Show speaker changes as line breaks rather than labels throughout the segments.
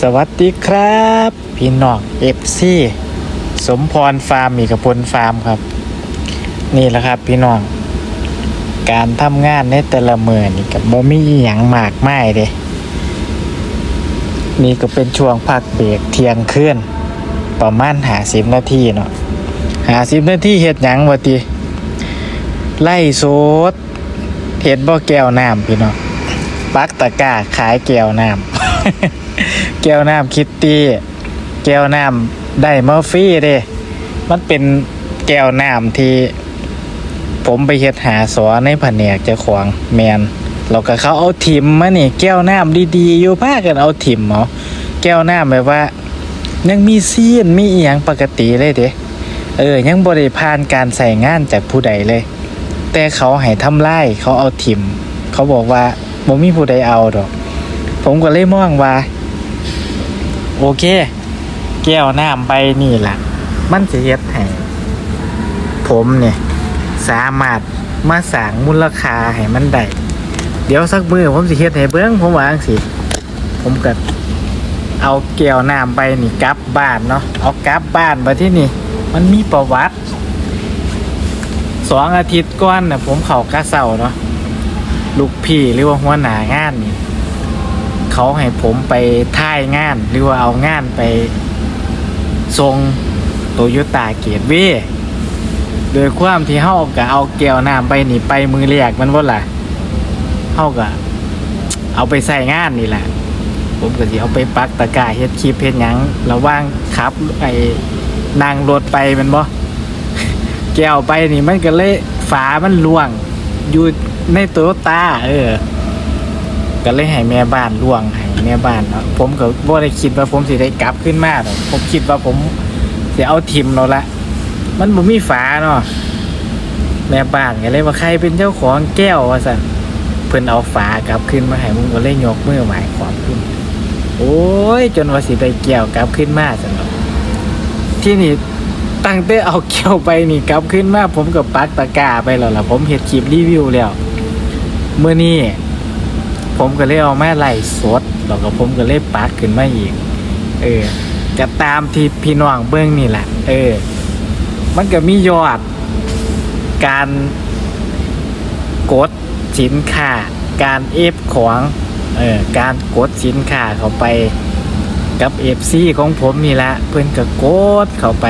สวัสดีครับ พี่น้องเอฟซีสมพรฟาร์มมีกระพลฟาร์มครับ นี่แหละครับพี่น้อง การทำงานในแต่ละมือนี่กับบ่มีอหย่างมากมายเด้นี่ก็เป็นช่วงพักเบรกเที่ยงคืนประมาณหาสิบนาทีเนาะหาสิบนาทีเฮ็ดหยังวะติไล่โซดเห็ดบ่แก้วน้ำพี่น้องปักตะก้าขายแก้วน้ำ ก้วน้ำคิตตี้แก้วน้ำได้มาฟรี่เด้มันเป็นแก้วน้ำที่ ผมไปเฮ็ดหาสอในแผนกเจ้าของแมนแล้วก็เขาเอาถิ่มมานี่ แก้วน้ำดีๆอยู่พากันเอาถิ่มเอาแก้วน้ำแบบว่า ยังมีซีนมีอีหยังปกติเลยเด้เออ ยังบริพานการใส่งานจากผู้ใดเลย แต่เขาให้ทำไล่เขาเอาถิ่ม เขาบอกว่าบ่มีผู้ใดเอาดอก ผมก็เลยมองว่า โอเค แก้วน้ำใบนี่แหละ มันจะเฮ็ดให้ผมเนี่ย สามารถมาสร้างมูลค่าให้มันได้ เดี๋ยวสักมือผมสิเฮ็ดให้เบิ้งผมว่าจังสิ ผมก็เอาแก้วน้ำใบนี่กลับบ้านเนาะ เอากลับบ้านมาที่นี่ มันมีประวัติสองอาทิตย์ก่อนน่ะผมเข้ากระเซาเนาะลูกพี่หรือว่าหัวหน้างานนี่ เขาให้ผมไปท่ายงาน หรือว่าเอางานไปทรงโตโยต้าเกียรเวโดยความที่เฮาก็เอาแก้วน้ำไปนี่ไปมือเรียกมันว่าล่ะเฮาก็เอาไปใส่งานนี่แหละ ผมก็สิเอาไปปักตะกร้าเฮ็ดคลิปเฮ็ดหยังระว่างขับไอ้นั่งรถไปมันบ่แก้วไปนี่มันก็เลยฝามันล่วงอยู่ในโตโยต้าเออ ก็เลยให้แม่บ้านล่วงให้แม่บ้านเนาะผมก็บ่ได้คิดว่าผมสิได้กลับขึ้นมาหรอกผมคิดว่าผมสิเอาทิมเราละมันบ่มีฝาเนาะแม่บ้านก็เลยว่าใครเป็นเจ้าของแก้วว่าซั่นเพิ่นเอาฝากลับขึ้นมาให้ผมก็เลยยกมือไหว้ขอบคุณ โอ้ย จนว่าสิได้แก้วกลับขึ้นมาซั่นเนาะที่นี่ตั้งแต่เอาแก้วไปนี่กลับขึ้นมาผมก็ปักตะกร้าไปแล้วล่ะผมเฮ็ดคลิปรีวิวแล้วเมื้อนี้ ผมก็เลยเอาแม่ไล่สดแล้วก็ผมก็เลยปักขึ้นมาอีก เออจะตามที่พี่น้องเบื้องนี่แหละ เออ มันก็มียอด การกดสินค้า การเอฟของเออการกดสินค้าเข้าไปกับเอฟซีของผมนี่แหละเพื่อนก็กดเข้าไป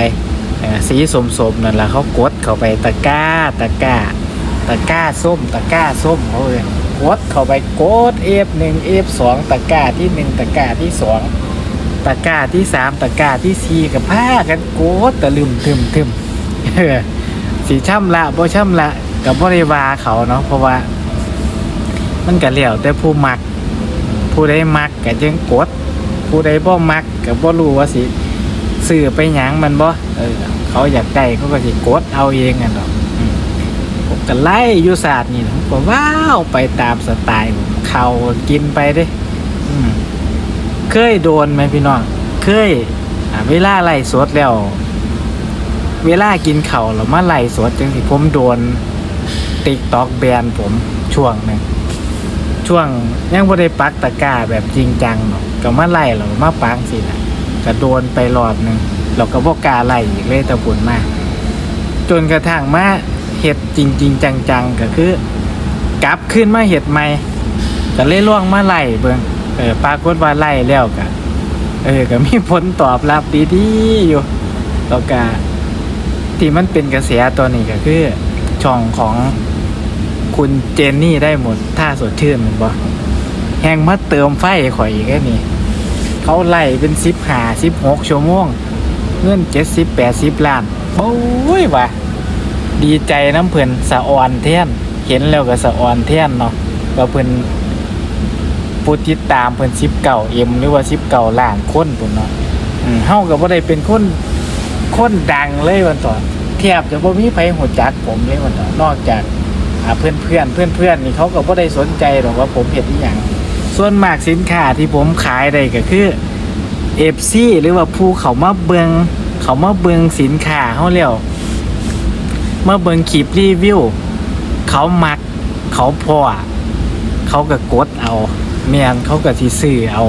เออสีสมนั่นแหละเขากดเข้าไปตะก้าตะก้า ตะก้าส้ม ตะก้าส้มเขาเลย กดเข้าไปกดเอฟหนึ่งเอฟสองตะกร้าที่หนึ่งตะกร้าที่สองตะกร้าที่สามตะกร้าที่สี่กับผ้ากันกดตะลึมทึมทึมเออสีช่ำละบ่ช่ำละกับบริวาเขาเนาะเพราะว่า มันก็แล้วแต่ผู้มัก ผู้ใดมักก็จึงกด ผู้ใดบ่มักก็บ่รู้ว่าสิซื้อไปหยังมันบ่เออเขาอยากได้เขาก็สิกดเอาเองกันดอกอืมผม ก็ไล่ยุศาสตร์นี่นะผมก็ว้าวไปตามสไตล์ผมเขากินไปเด้เคยโดนไหมพี่น้องเคยเวลาไล่สดแล้ว เวลากินเข่าวแล้วมาไล่สดจังที่ผมโดนติ๊กตอกแบนผมช่วงหนึงช่วงยังบ่ได้ปักตะกร้าแบบจริงจังเนาะก็มาไล่แล้วมาปักสินะก็โดนไปรอบหนึ่งเราก็บ่กล้าไล่อีกเลยแตะบุญมาก จนกระทั่งมา เห็ดจริงจริง ๆ จังๆก็คือกลับขึ้นมาเห็ดใหม่ก็เลยล่วงมาไล่เบิงเออปรากฏว่าไล่แล้วก็เออก็มีผลตอบรับดีๆอยู่แล้วก็ที่มันเป็นกระแสตัวนี้ก็คือ ช่องของคุณเจนนี่ได้หมดท่าสดชื่นมันบ่แหงมาเติมไฟข่อยอีกแค่นี้เขาไล่เป็นสิบหาสิบหกชั่วโมงเงินเจ็ดสิบแปดสิบล้านโอ้ยว่ะ ดีใจน้ำเพิ่นสะออนเท่นเห็นแล้วก็สะออนเท่นเนาะว่าเพิ่นผู้ติดตามเพิ่นสิบเก่าเอ็มหรือว่าสิบเก่าล้านคนปุ่นเนาะเฮาก็บ่ได้เป็นคนคนดังเลยวันต่อนแทบจะบ่มีไผหัวจักผมเลยวันต่อนอกจากเพื่อนเพื่อนเพื่อนเพื่อนนี่เขาก็บ่ได้สนใจหรอกว่าผมเฮ็ดอีหยังส่วนมากสินค้าที่ผมขายได้ก็คือเอฟซีหรือว่าผู้เขามาเบิงเขามาเบิงสินค้าเขาแล้ วมาเบิงคลิปรีวิว เขามัก เขาพอเขาก็กดเอาเมียนเขาก็สิซื้อเอา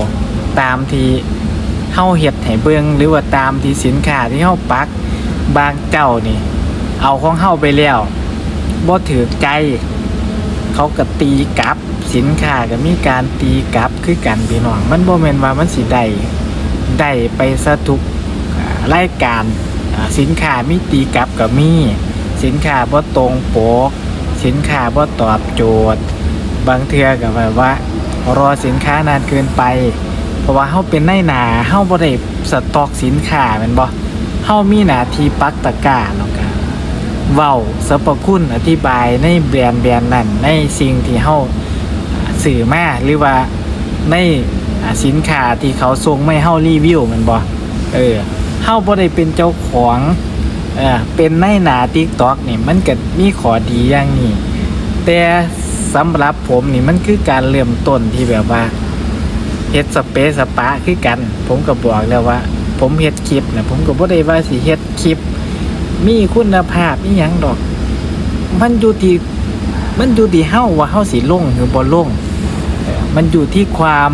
ตามที่เฮาเฮ็ดให้เบิงหรือว่าตามที่สินค้าที่เฮาปัก บางเจ้านี่ เอาของเฮาไปแล้วบ่ถือใจ เขาก็ตีกลับ สินค้าก็มีการตีกลับคือกันพี่น้องมันบ่แม่นว่ามันสิได้ได้ไปซะทุกอ่ารายการสินค้ามีตีกลับก็มี สินค้าบ่ตรงปก สินค้าบ่ตอบโจทย์ บางเทื่อก็แบบว่า รอสินค้านานเกินไป เพราะว่าเฮาเป็นนายหนาเฮาบ่ได้สต็อกสินค้าแม่นบ่เฮามีหน้าที่ปักตะกร้าแล้วก็เว้าสรรพคุณอธิบายในแบรนด์แบรนด์นั้นในสิ่งที่เฮาอ่าสื่อมาหรือว่าในสินค้าที่เขาส่งมาให้เฮารีวิวแม่นบ่เออเฮาบ่ได้เป็นเจ้าของ เออเป็นในหนา TikTok นี่มันก็มีข้อดีอย่างนี้แต่สำหรับผมนี่มันคือการเริ่มต้นที่แบบว่าเฮ็ดสเปซสปาคือกัน ผมก็บอกแล้วว่า ผมเฮ็ดคลิปนะผมก็บ่ได้ว่าสิเฮ็ดคลิป มีคุณภาพอีหยังดอก มันอยู่ที่มันอยู่ที่เฮาว่าเฮาสิลงหรือบ่ลงมันอยู่ที่ความ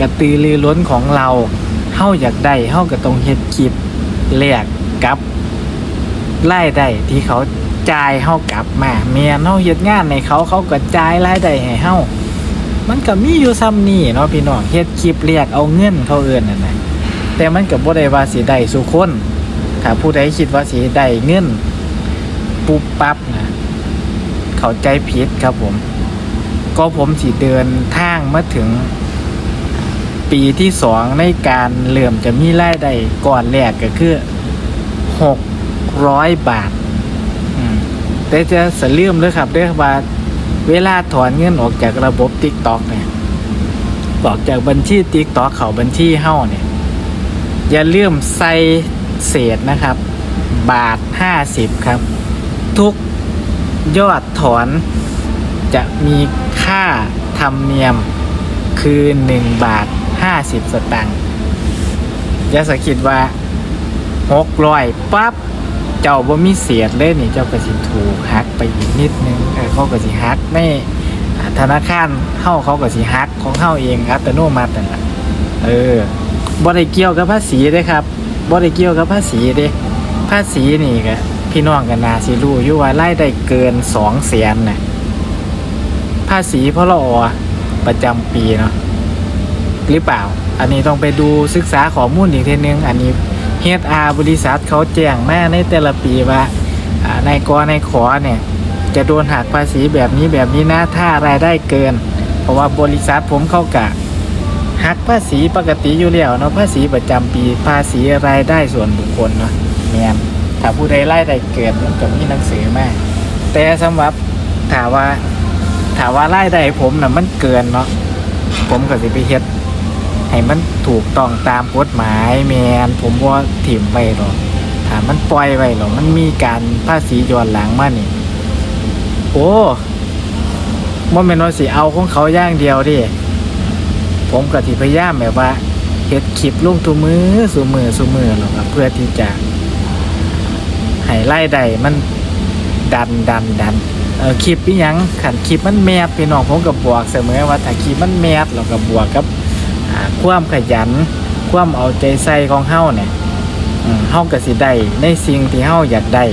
กระตือรือร้นของเราเฮาอยากได้เฮาก็ต้องเฮ็ดคลิปแลกกับ รายได้ที่เขาจ่ายเฮากลับมาแม่นเฮาเฮ็ดงานให้เขาเขาก็จ่ายรายได้ให้เฮามันก็มีอยู่ซ้ำนี่เนาะพี่น้องเฮ็ดคลิปเรียกเอาเงินเขาเอิ้นนั่นน่ะแต่มันก็บ่ได้ว่าสิได้สุคนถ้าผู้ใดคิดว่าสิได้เงินปุ๊บปั๊บนะเข้าใจผิดครับผม ก็ผมสิเดินทางมาถึง ปีที่สองในการเริ่มจะมีรายได้ก่อนแรกก็คือหก ร้อยบาทแต่จะสลืมเลยครับเด้อว่าเวลาถอนเงินออกจากระบบ t ิ k t o k เนี่ยออกจากบัญชี t ิ k t o k เขาบัญชีเฮ้าเนี่ย อย่าลืมใส่เศษนะครับ บาทห้าสิบครับ ทุกยอดถอนจะมีค่าธรรมเนียมคือหนึ่งบาทห้าสิบสตังค์อย่าสะคิดว่าหกร้อยปั๊บ เจ้าบ่มีเศษเลยนี่เจ้าก็สิถูกหักไปอีกนิดนึงเออเขาก็สิหักในอ่ธนาคารเฮาเขาก็สิหักของเฮาเองอัตโนมัตินั่นแหละเออบ่ได้เกี่ยวกับภาษีเด้ครับบ่ได้เกี่ยวกับภาษีเด้ภาษีนี่ก็พี่น้องกันนาสิรู้อยู่ว่ารายได้เกิน2แสนน่ะภาษีพรอประจำปีเนาะหรือเปล่า อันนี้ต้องไปดูศึกษาข้อมูลอีกทีนึง อันนี้ HR บริษัทเขาแจ้งมาในแต่ละปีว่าอ่านายกนายขอเนี่ยจะโดนหักภาษีแบบนี้แบบนี้นะถ้ารายได้เกิน เพราะว่าบริษัทผมเข้ากะหักภาษีปกติอยู่แล้วเนาะภาษีประจำปีภาษีรายได้ส่วนบุคคลเนาะแมนถ้าผู้ใดรายได้เกินมันก็มีหนังสือมาแต่สำหรับถามว่าถามว่ารายได้ผมน่ะมันเกินเนาะผมก็สิไปเฮ็ด ให้มันถูกต้องตามกฎหมายแมนผมว่าถิ่มไว้หรอกถ้ามันปล่อยไว้หรอกมันมีการภาษีย้อนหลังมานี่ โอ้มันเป็นว่าสิเอาของเขาอย่างเดียวดิผมก็ที่พยายามแบบว่าเฮ็ดคลิปลงทุมือสูมือสูมือหรอกครับเพื่อที่จะให้ไล่ได้มันดันดันดันเออคลิปนี่ยังขันคลิปมันแมบพี่น้องผมก็บอกเสมอว่าถ้าคลิปมันแมบเราก็บบวกกับ ความขยัน ความเอาใจใส่ของเฮาเนี่ยเฮาก็สิได้ในสิ่งที่เฮาอยากได้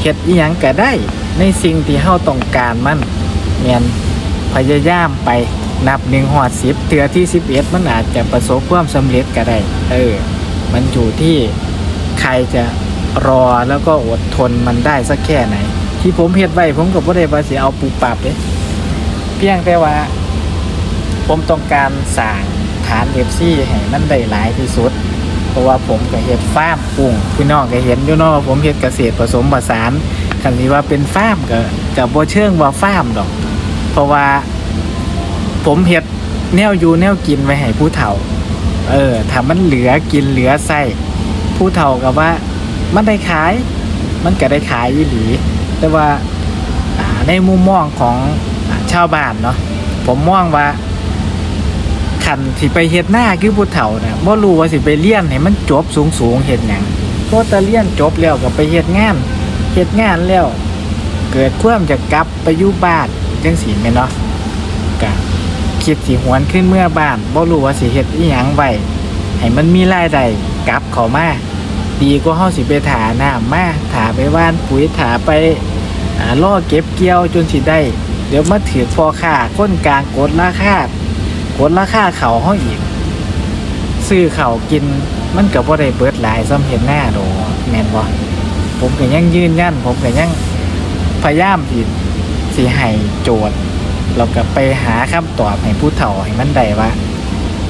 เฮ็ดอีหยังก็ได้ ในสิ่งที่เฮาต้องการมันแม่นพยายามไปนับ1ฮอด10เทือที่11มันอาจจะประสบความสำเร็จก็ได้ เออ มันอยู่ที่ใครจะรอแล้วก็อดทนมันได้สักแค่ไหน ที่ผมเฮ็ดไว้ผมก็บ่ได้ว่าสิเอาปูปรับเด้เพียงแต่ว่า ผมต้องการสร้าง ฐานเอฟซีให้มันได้หลายที่สุด เพราะว่าผมก็เฮ็ดฟาร์มกุ้งพี่น้องก็เห็นอยู่เนาะว่าผมเฮ็ดเกษตรผสมผสานคันนี้ว่าเป็นฟาร์มก็ก็บ่เชิงว่าฟาร์มดอก เพราะว่า ผมเฮ็ดแนวอยู่แนวกินไว้ให้ผู้เฒ่า เออถ้ามันเหลือกินเหลือใส่ผู้เฒ่าก็ว่ามันได้ขาย มันก็ได้ขายอีหลี แต่ว่าในมุมมองของชาวบ้านเนาะผมมองว่า ขันสิไปเฮ็ดหน้าคือผู้เฒ่าน่ะบ่รู้ว่าสิไปเรียนให้มันจบสูงสูงเฮ็ดหยังพอแตะเรียนจบแล้วก็ไปเฮ็ดงานเฮ็ดงานแล้ว เกิดความจะกลับไปอยู่บ้านจังซี่แม่นเนาะก็คิดสิหวนขึ้นเมื่อบ้านบ่รู้ว่าสิเฮ็ดอีหยังไว้ให้มันมีรายได้กลับเข้ามาดีกว่าเฮาสิไปถาน้ำมาถาไปว่านปุ๋ยถาไปอ่าล่อเก็บเกี่ยวจนสิได้ เดี๋ยวมาถือพอค่าก้นกลางกดราคา กดราคาเขาเฮาอีก ซื้อเขากินมันก็บ่ได้เบิดหลายซ้ำเห็นหน้าดแมนบ่ผมก็ยังยืนยันผมก็ยังพยายามที่สิให้โจทย์แล้วก็ไปหาคำตอบให้ผู้เฒ่าให้มันได้ว่า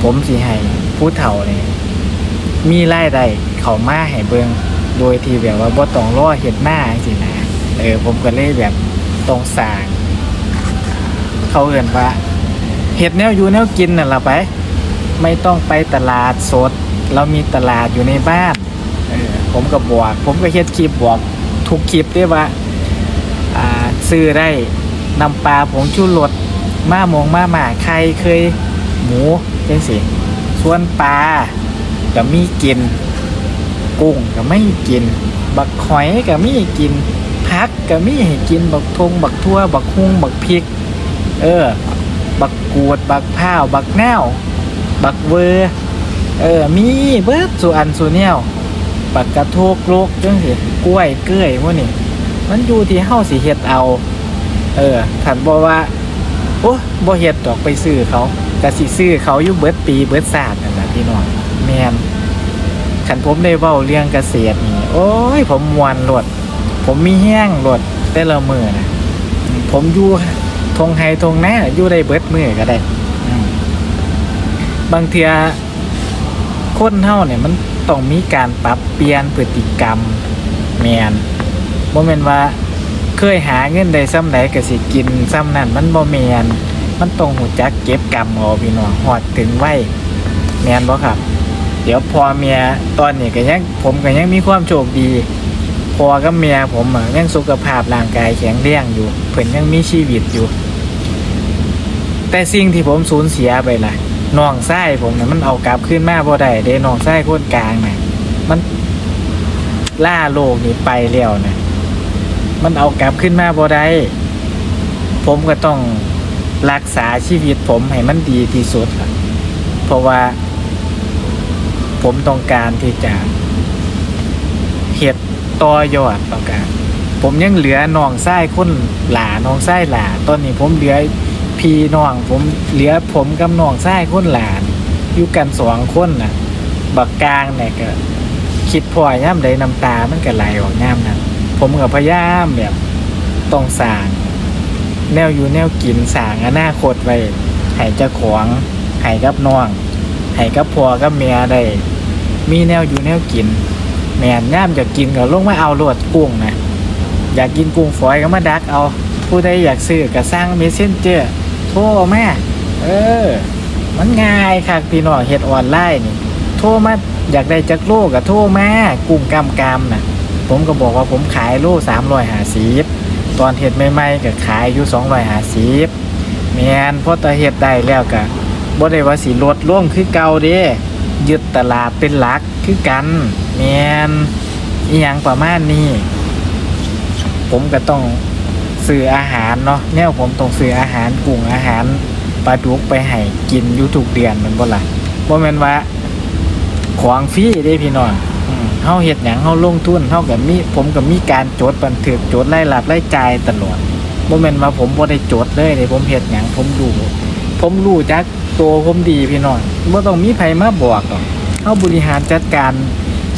ผมสิให้ผู้เฒ่านี่มีรายได้เขามาให้เบิงโดยที่แบบว่าบ่ต้องรอเฮ็ดหน้าจังซี่นะเออผมก็เลยแบบต้องสาง เขาเอิ้นว่า เฮ็ดแนวอยู่แนวกินนั่นล่ะไป ไม่ต้องไปตลาดสด เรามีตลาดอยู่ในบ้านผมก็บอก ผมก็เฮ็ดคลิปบอกทุกคลิปด้วยว่าซื้อได้นำปลาผงชูรสมาหมงมาหมาใครเคยหมูเป็นสิส่วนปลาก็มีกิน กุ้งก็ไม่กิน บักหอยก็ไมีกินพักก็มีให้กินบักทงบักทั่วบักฮุงบักพริก เออ บักกูด บักพร้าว บักแนวบักเวอร์เออ มีเบิร์ดส่อันส่วนแนวบักกระโทกโลกจังสิกล้วยเกล้วยพวกนี้มันอยู่ที่เฮาสิเฮ็ดเอา เออถันบอกว่าโอ้บ่เฮ็ดดอกไปซื้อเขาก็สิซื้อเขาอยู่เบิดปีเบิดศาสตร์นั่นแหละพี่น้องแมนคันผมได้เว้าเรื่องเกษตรนี่ โอ้ย ผมมวนโลด ผมมีแห้งโลดแต่ละมือนะผมอยู่ ทงไฮทงแนาอยู่ได้เบิดมือก็ได้บางเทื่อคนเฮาเนี่ยมันต้องมีการปรับเปลี่ยนพฤติกรรมแมนบ่แม่นว่าเคยหาเงินได้ซ้ำใดก็สิกินซ้ำนั่นมันบ่แมนมันต้องหูจักเก็บกรรมเอาพี่น้องหอดถึงไว้แมนบ่ครับ เดี๋ยวพอเมียตอนนี้ก็ยังผมก็ยังมีความโชคดีพอกับเมียผมยังสุขภาพร่างกายแข็งแรงอยู่เพิ่นยังมีชีวิตอยู่ แต่สิ่งที่ผมสูญเสียไปล่ะน้องไส้ผมน่ะมันเอากลับขึ้นมาบ่ได้เด้น้องไส้คนกลางน่ะมันล่าโลกนี่ไปแล้วน่ะมันเอากลับขึ้นมาบ่ได้ผมก็ต้องรักษาชีวิตผมให้มันดีที่สุดล่ะเพราะว่า ผมต้องการที่จะเห็ดต่อยอดต้องการผมยังเหลือน้องไส้คนหลาน้องไส้หลาตอนนี้ผมเหลือ พี่น้องผมเหลือผมกับน้องไส้คนหลานอยู่กันสองคนน่ะ บักกลางเนี่ยก็ คิดพ่อย่ำใดน้ำตามันก็ไหลออกย่ำนั้นผมกับพยายามแบบต้องสร้าง แนวอยู่แนวกินสร้างอนาคตไว้ให้เจ้าของให้กับน้องให้กับพ่อกับเมียได้มีแนวอยู่แนวกิน แม่นย่ามอยากกินก็ลงมาเอาโลดกุ้งนะอยากกินกุ้งฝอยก็มาดักเอาผู้ใดอยากซื้อก็สร้างเมสเซนเจอร์ ทรแม่เออ มันง่ายค่ะพี่น้องเฮ็ดออนไลน์นี่ โทรมาอยากได้จักโลก็โทรมากุ้งกำกำนะผมก็บอกว่าผมขายโลสามร้อยหาสิบตอนเห็ดใหม่ๆก็ขายอยู่สองร้อยหาสิบแมนพอตอเห็ดได้แล้วก็บ่ได้ว่าสิลดลงคือเก่าเด้ยึดตลาดเป็นหลักคือกันแมนอีหยังประมาณนี้ ผมก็ต้อง ซื้ออาหารเนาะแนวผมต้องซื้ออาหารกุ้งอาหารปลาดุกไปให้กินอยู่ทุกเดือนแมันบ่ล่ะบ่แม่นว่าของฟรีเด้พี่น้องอืมเฮาเฮ็ดหยังเฮาลงทุนเฮาก็มีผมก็มีการจดบันทึกจดรายรับรายจ่ายตลอดบ่แม่นว่าผมบ่ได้จดเลยเด้ผมเฮ็ดหยังผมรู้ผมรู้จักตัวผมดีพี่น้องบ่ต้องมีไผมาบอกหรอกเฮาบริหารจัดการ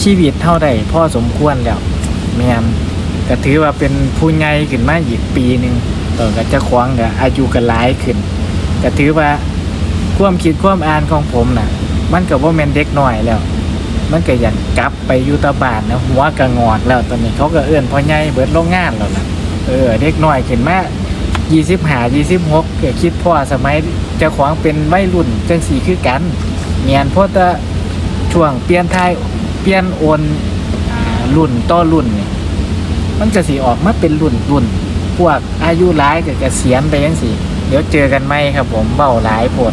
ชีวิตเฮาได้พอสมควรแล้วแม่น ก็ถือว่าเป็นผู้ใหญ่ขึ้นมาอีกปีหนึ่งเออก็เจะควงก็อายุก็หลายขึ้นก็ถือว่าความคิดความอ่านของผมน่ะ มันก็บ่าแมนเด็กน้อยแล้ว มันก็อยากกลับไปยูตาบานนะหัวก็งอกแล้วตอนนี้เขาก็เอื้อนพ่อใหญ่เบิดโรงงานแล้วล่ะเออเด็กน้อยขึ้นมา25 26ก็คิดพ่อสมัยเจ้าของเป็นวัยรุ่นจังสีคือกันเมียนเพราะช่วงเปลี่ยนทายเปลี่ยนโอนรุ่นต่อรุ่นนี่ มันจะสีออกมาเป็นรุ่นรุ่นพวกอายุร้ายก็เกษียณไปยังสิเดี๋ยวเจอกันไหมครับผมเบ้าหลายปวด